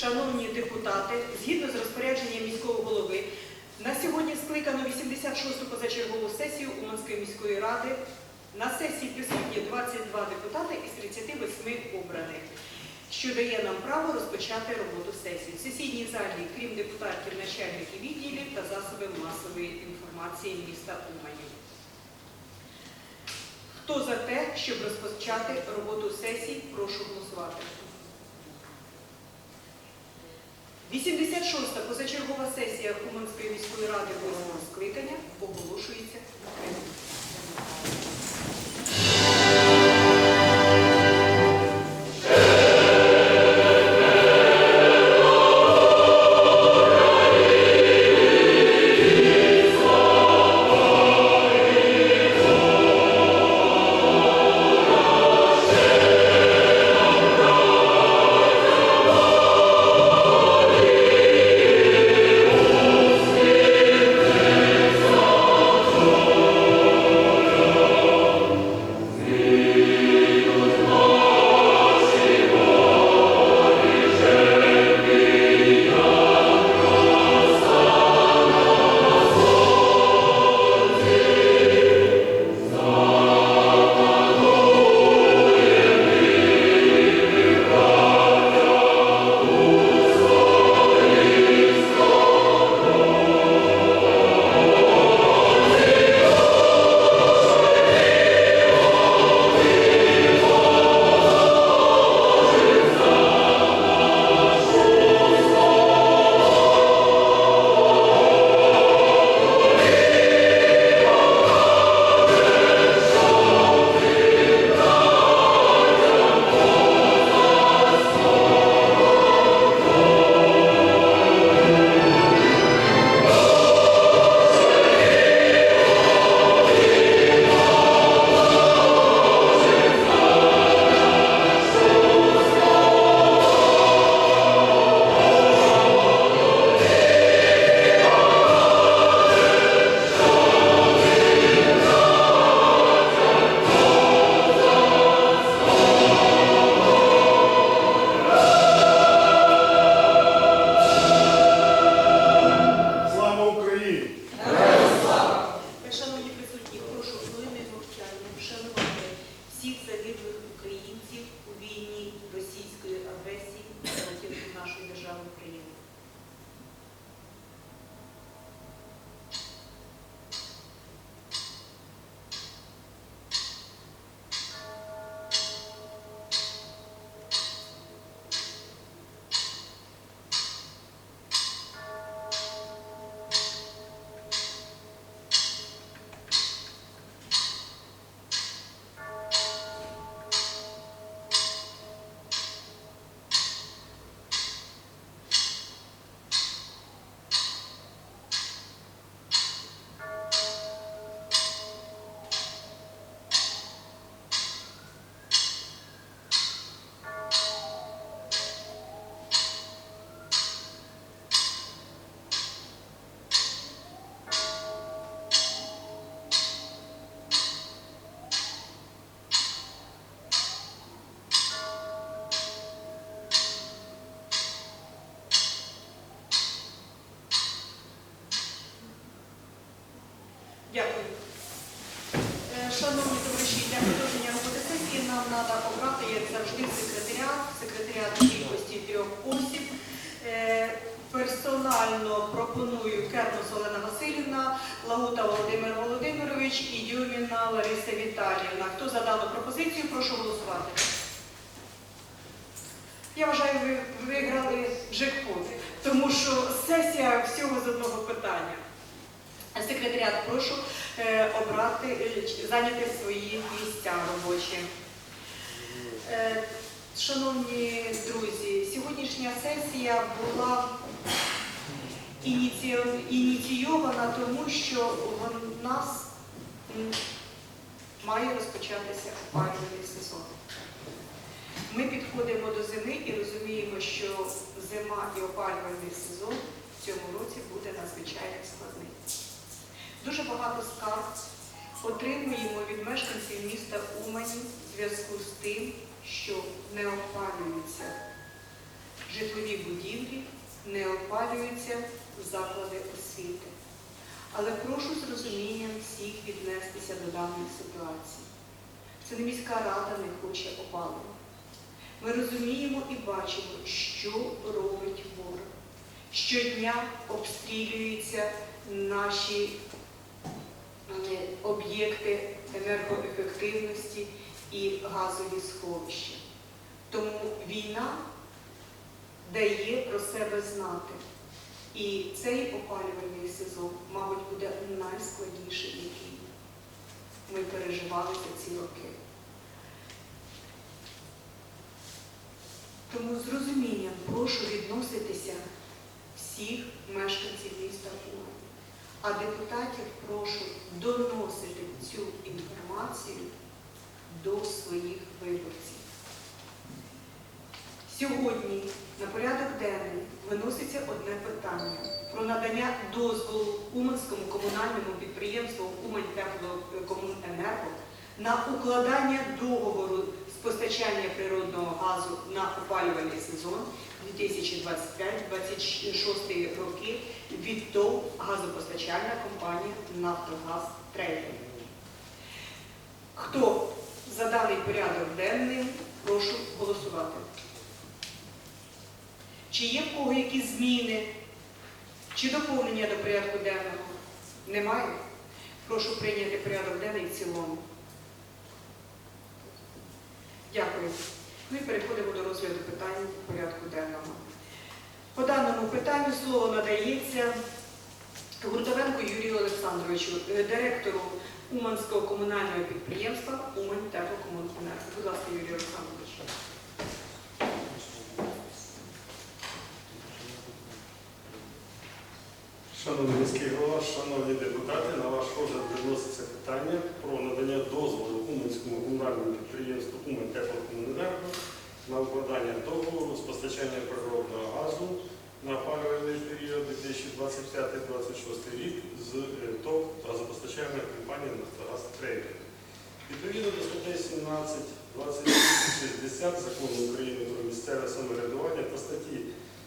шановні депутати, згідно з розпорядженням міського голови, на сьогодні скликано 86-ту позачергову сесію Уманської міської ради. На сесії присутні 22 депутати із 38 обраних, що дає нам право розпочати роботу сесії. В сесійній залі, крім депутатів, начальників відділів та засобів масової інформації міста Уманів. Хто за те, щоб розпочати роботу сесії, прошу голосувати. 86-та позачергова сесія Уманської міської ради 8 скликання оголошується відкритою. Дякую. Е, Шановні товариші, для продовження роботи сесії нам треба обрати, як завжди, секретаріат, секретаріат кількості трьох осіб. Е, Персонально пропоную Кернус Олена Васильівна, Лагута Володимир Володимирович і Дюміна Лариса Віталіївна. Хто за дану пропозицію, прошу голосувати. Я вважаю, ви виграли джекпот, тому що сесія всього з одного питання. Секретаріат, прошу е, обрати, е, зайняти свої місця робочі. Е, Шановні друзі, сьогоднішня сесія була ініційована тому, що в нас має розпочатися опалювальний сезон. Ми підходимо до зими і розуміємо, що зима і опалювальний сезон в цьому році буде надзвичайно складний. Дуже багато скарг отримуємо від мешканців міста Умані в зв'язку з тим, що не опалюються житлові будівлі, не опалюються заклади освіти. Але прошу з розумінням всіх віднестися до даної ситуації. Це не міська рада не хоче опалення. Ми розуміємо і бачимо, що робить ворог. Щодня обстрілюються наші об'єкти енергоефективності і газові сховища. Тому війна дає про себе знати. І цей опалювальний сезон, мабуть, буде найскладніший, який ми переживали за ці роки. Тому з розумінням прошу відноситися всіх мешканців міста Умань. А депутатів прошу доносити цю інформацію до своїх виборців. Сьогодні на порядок денний виноситься одне питання про надання дозволу Уманському комунальному підприємству «Умань-Теплокомуненерго» на укладання договору з постачання природного газу на опалювальний сезон 2025-2026 роки від ТОВ газопостачальна компанія «Нафтогаз Трейдинг». Хто за даний порядок денний, прошу голосувати. Чи є в кого якісь зміни чи доповнення до порядку денного? Немає? Прошу прийняти порядок денний в цілому. Дякую. Ми переходимо до розгляду питань порядку денного. По даному питанню слово надається Гуртовенку Юрію Олександровичу, е, директору Уманського комунального підприємства Умань Теплокомуненерго. Будь ласка, Юрій Олександрович. Шановний міський голова, шановні депутати, на ваш розгляд відноситься питання про надання дозволу Уманському комунальному підприємству Умань Теплокомуненерго на укладання договору з постачання природного газу на опалювальний період 2025-2026 рік з е, ТОВ газопостачальної компанії «Нафтогаз Трейдинг». Відповідно до статей 17, 28, 60 Закону України про місцеве самоврядування та статті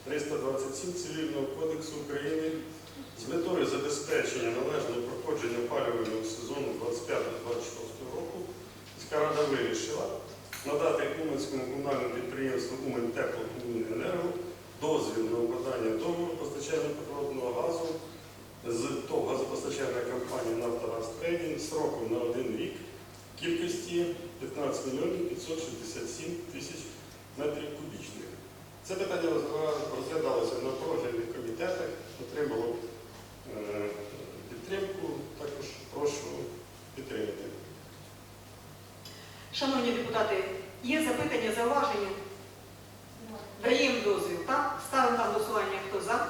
327 Цивільного кодексу України з метою забезпечення належного проходження опалювального сезону 25-26 року міська рада вирішила надати Уманському комунальному підприємству Умань дозвіл на укладання договору постачання природного газу з ТОВ газопостачальної компанії «Нафтогаз Трейдинг» сроком на один рік кількості 15 мільйонів 567 тисяч метрів кубічних. Це питання розглядалося на профільних комітетах, отримало е, підтримку, також прошу підтримати. Шановні депутати, є запитання, зауваження? Даємо дозвіл, так? Ставимо на голосування, хто за?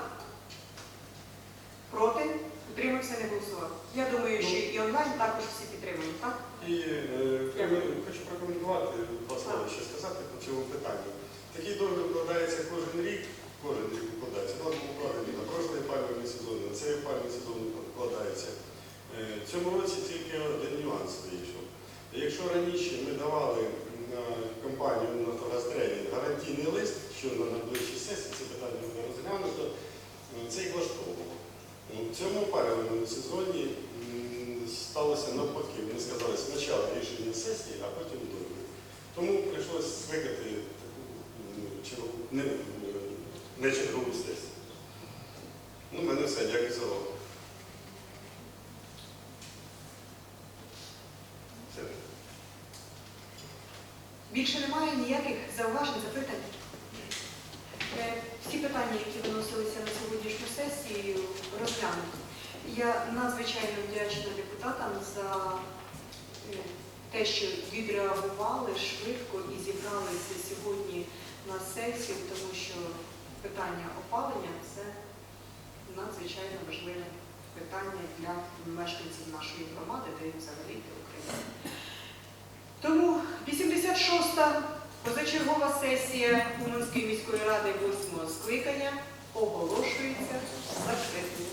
Проти? Утримався, не голосував. Я думаю, що і онлайн також всі підтримують, так? І е, хочу прокоментувати два слова ще сказати по цьому питанню. Такий договір укладається кожен рік, кожен рік укладається. У нас на прошлий опалювальний сезон, на цей опалювальний сезон укладається. Е, В цьому році тільки один нюанс вийшов. Якщо раніше ми давали компанію «Нафтогаз Трейдинг» гарантійний лист, що на найближчій сесії це питання буде розглянуто, е, це їх влаштовувало. Ну, В цьому опалювальному сезоні сталося навпаки. Вони сказали спочатку рішення сесії, а потім договір. Тому прийшлося скликати таку чергову, не, не чергову сесію. Ну, мене все, дякую за увагу. Все. Більше немає ніяких зауважень, запитань? Е, Всі питання, які виносилися на сьогоднішню сесію, розглянуті. Я надзвичайно вдячна депутатам за е, те, що відреагували швидко і зібралися сьогодні на сесію, тому що питання опалення це надзвичайно важливе питання для мешканців нашої громади, та й взагалі для України. Тому 86-та позачергова сесія Уманської міської ради 8-го скликання оголошується закритою.